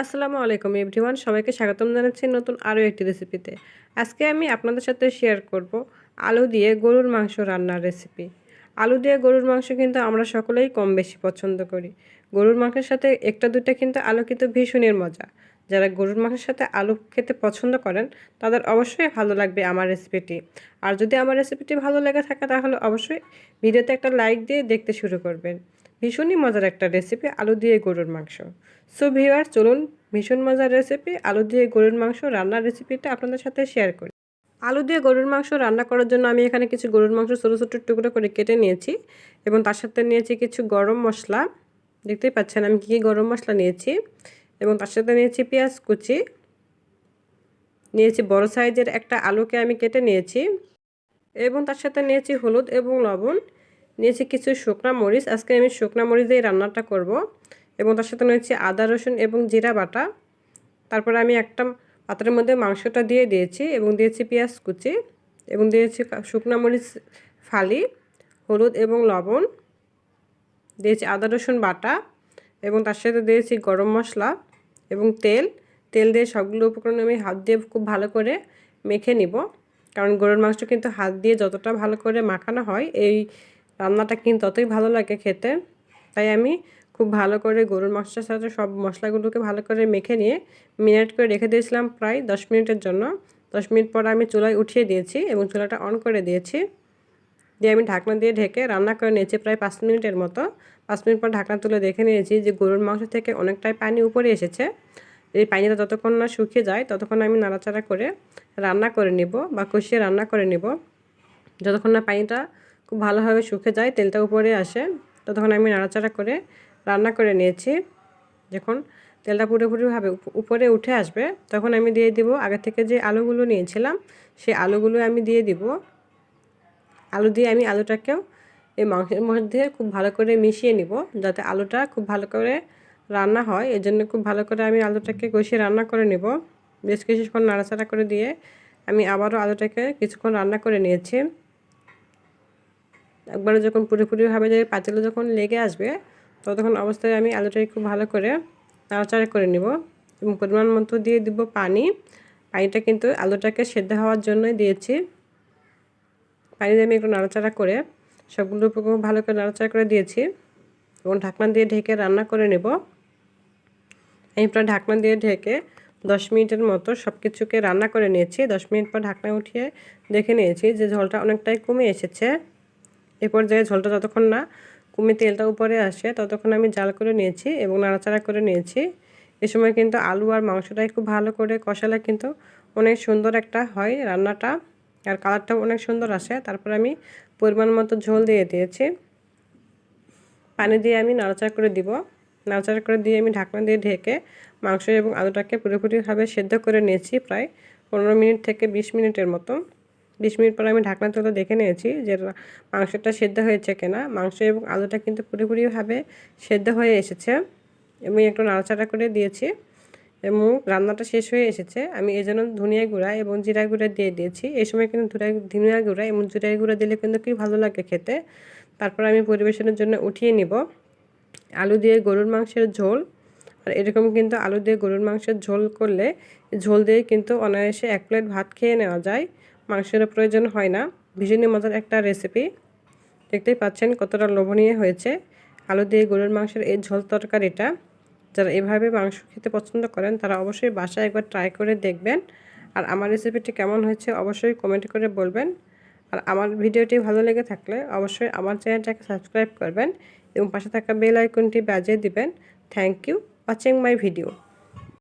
আসসালামু আলাইকুম এভরিওয়ান, সবাইকে স্বাগতম জানাচ্ছি নতুন আরও একটি রেসিপিতে। আজকে আমি আপনাদের সাথে শেয়ার করব আলু দিয়ে গরুর মাংস রান্নার রেসিপি। আলু দিয়ে গরুর মাংস কিন্তু আমরা সকলেই কম বেশি পছন্দ করি। গরুর মাংসের সাথে একটা দুটা কিন্তু আলু কিন্তু ভীষণের মজা। যারা গরুর মাংসের সাথে আলু খেতে পছন্দ করেন, তাদের অবশ্যই ভালো লাগবে আমার রেসিপিটি। আর যদি আমার রেসিপিটি ভালো লেগে থাকে, তাহলে অবশ্যই ভিডিওতে একটা লাইক দিয়ে দেখতে শুরু করবেন। ভীষণই মজার একটা রেসিপি আলু দিয়ে গরুর মাংস। সো ভিওয়ার চলুন ভীষণ মজার রেসিপি আলু দিয়ে গরুর মাংস রান্নার রেসিপিটা আপনাদের সাথে শেয়ার করি। আলু দিয়ে গরুর মাংস রান্না করার জন্য আমি এখানে কিছু গরুর মাংস ছোটো ছোটো টুকরো করে কেটে নিয়েছি এবং তার সাথে নিয়েছি কিছু গরম মশলা। দেখতেই পাচ্ছেন আমি কী কী গরম মশলা নিয়েছি এবং তার সাথে নিয়েছি পেঁয়াজ কুচি। নিয়েছি বড় সাইজের একটা আলুকে আমি কেটে নিয়েছি এবং তার সাথে নিয়েছি হলুদ এবং লবণ। নিয়েছি কিছু শুকনা মরিচ। আজকে আমি শুকনা মরিচ দিয়ে রান্নাটা করব এবং তার সাথে নিয়েছি আদা, রসুন এবং জিরা বাটা। তারপরে আমি একটা পাত্রের মধ্যে মাংসটা দিয়ে দিয়েছি এবং দিয়েছি পেঁয়াজ কুচি এবং দিয়েছি শুকনা মরিচ ফালি, হলুদ এবং লবণ। দিয়েছি আদা, রসুন বাটা এবং তার সাথে দিয়েছি গরম মশলা এবং তেল। তেল দিয়ে সবগুলো উপকরণ আমি হাত দিয়ে খুব ভালো করে মেখে নিব। কারণ গরুর মাংস কিন্তু হাত দিয়ে যতটা ভালো করে মাখানো হয়, এই রান্নাটা কিন্তু ততই ভালো লাগে খেতে। তাই আমি খুব ভালো করে গরুর মাংসের সাথে সব মশলাগুলোকে ভালো করে মেখে নিয়ে মিনিট করে রেখে দিয়েছিলাম প্রায় দশ মিনিটের জন্য। দশ মিনিট পর আমি চুলায় উঠিয়ে দিয়েছি এবং চুলাটা অন করে দিয়েছি। দিয়ে আমি ঢাকনা দিয়ে ঢেকে রান্না করে নিয়েছি প্রায় পাঁচ মিনিটের মতো। পাঁচ মিনিট পর ঢাকনা তুলে দেখে নিয়েছি যে গরুর মাংস থেকে অনেকটাই পানি উপরে এসেছে। এই পানিটা যতক্ষণ না শুকিয়ে যায় ততক্ষণ আমি নাড়াচাড়া করে রান্না করে নিব বা কষিয়ে রান্না করে নিব। যতক্ষণ না পানিটা খুব ভালোভাবে শুকে যায়, তেলটা উপরে আসে। ততক্ষণ আমি নাড়াচাড়া করে রান্না করে নিয়েছি। যখন তেলটা পুরোপুরিভাবে উপরে উঠে আসবে, তখন আমি দিয়ে দিব, আগে থেকে যে আলুগুলো নিয়েছিলাম, সেই আলুগুলো আমি দিয়ে দিব। আলু দিয়ে আমি আলুটাকেও এই মাংসের মধ্যে খুব ভালো করে মিশিয়ে নিব, যাতে আলুটা খুব ভালো করে রান্না হয়। এই জন্য খুব ভালো করে আমি আলুটাকে কষিয়ে রান্না করে নিব। বেশ কিছুক্ষণ নাড়াচাড়া করে দিয়ে আমি আবারও আলুটাকে কিছুক্ষণ রান্না করে নিয়েছি। একবারে যখন পুরোপুরিভাবে যে পাতিলে যখন লেগে আসবে, ততক্ষণ অবস্থায় আমি আলুটাকে খুব ভালো করে নাড়াচাড়া করে নিব এবং পরিমাণ মতো দিয়ে দিব পানি। পানিটা কিন্তু আলুটাকে সেদ্ধ হওয়ার জন্যই দিয়েছি। পানি দিয়ে আমি একটু নাড়াচাড়া করে সবগুলো ভালো করে নাড়াচাড়া করে দিয়েছি এবং ঢাকনা দিয়ে ঢেকে রান্না করে নেব। আমি প্রায় ঢাকনা দিয়ে ঢেকে দশ মিনিটের মতো সব কিছুকে রান্না করে নিয়েছি। দশ মিনিট পর ঢাকনা উঠিয়ে দেখে নিয়েছি যে ঝোলটা অনেকটাই কমে এসেছে। এ পর্যায়ে ঝোলটা যতক্ষণ না কমে তেলটা উপরে আসে, ততক্ষণ আমি জাল করে নিয়েছি এবং নাড়াচাড়া করে নিয়েছি। এ সময় কিন্তু আলু আর মাংসটাই খুব ভালো করে কষালে কিন্তু অনেক সুন্দর একটা হয় রান্নাটা। আর কালারটাও অনেক সুন্দর আসে। তারপর আমি পরিমাণ মতো ঝোল দিয়ে দিয়েছি। পানি দিয়ে আমি নাড়াচাড়া করে দিব। নাড়াচাড়া করে দিয়ে আমি ঢাকনা দিয়ে ঢেকে মাংস এবং আলুটাকে পুরোপুরিভাবে সেদ্ধ করে নিয়েছি প্রায় পনেরো মিনিট থেকে বিশ মিনিটের মতো। বিশ মিনিট পর আমি ঢাকনা তুলে দেখে নিয়েছি যে মাংসটা সেদ্ধ হয়েছে কিনা। মাংস এবং আলুটা কিন্তু পুরোপুরিভাবে সেদ্ধ হয়ে এসেছে। এবং একটু নাড়াচাড়া করে দিয়েছি এবং রান্নাটা শেষ হয়ে এসেছে। আমি এই জন্য ধনিয়া গুঁড়া এবং জিরা গুঁড়া দিয়ে দিয়েছি। এই সময় কিন্তু ধনিয়া গুঁড়া এবং জিরা গুঁড়া দিলে কিন্তু কি ভালো লাগে খেতে। তারপর আমি পরিবেশনের জন্য উঠিয়ে নিব। আলু দিয়ে গরুর মাংসের ঝোল। আর এরকম কিন্তু আলু দিয়ে গরুর মাংসের ঝোল করলে ঝোল দিয়ে কিন্তু অনায়াসে এক প্লেট ভাত খেয়ে নেওয়া যায়। মাংসের প্রয়োজন হয় না। ভীষণই মজার একটা রেসিপি দেখতেই পাচ্ছেন কতটা লোভনীয় হয়েছে। আলু দিয়ে গরুর মাংসের এই ঝোল তরকারিটা। যারা এভাবে মাংস খেতে পছন্দ করেন, তারা অবশ্যই বাসায় একবার ট্রাই করে দেখবেন। আর আমার রেসিপিটি কেমন হয়েছে অবশ্যই কমেন্ট করে বলবেন। আর আমার ভিডিওটি ভালো লেগে থাকলে অবশ্যই আমার চ্যানেলটাকে সাবস্ক্রাইব করবেন এবং পাশে থাকা বেল আইকনটি বাজিয়ে দিবেন। Thank you watching my video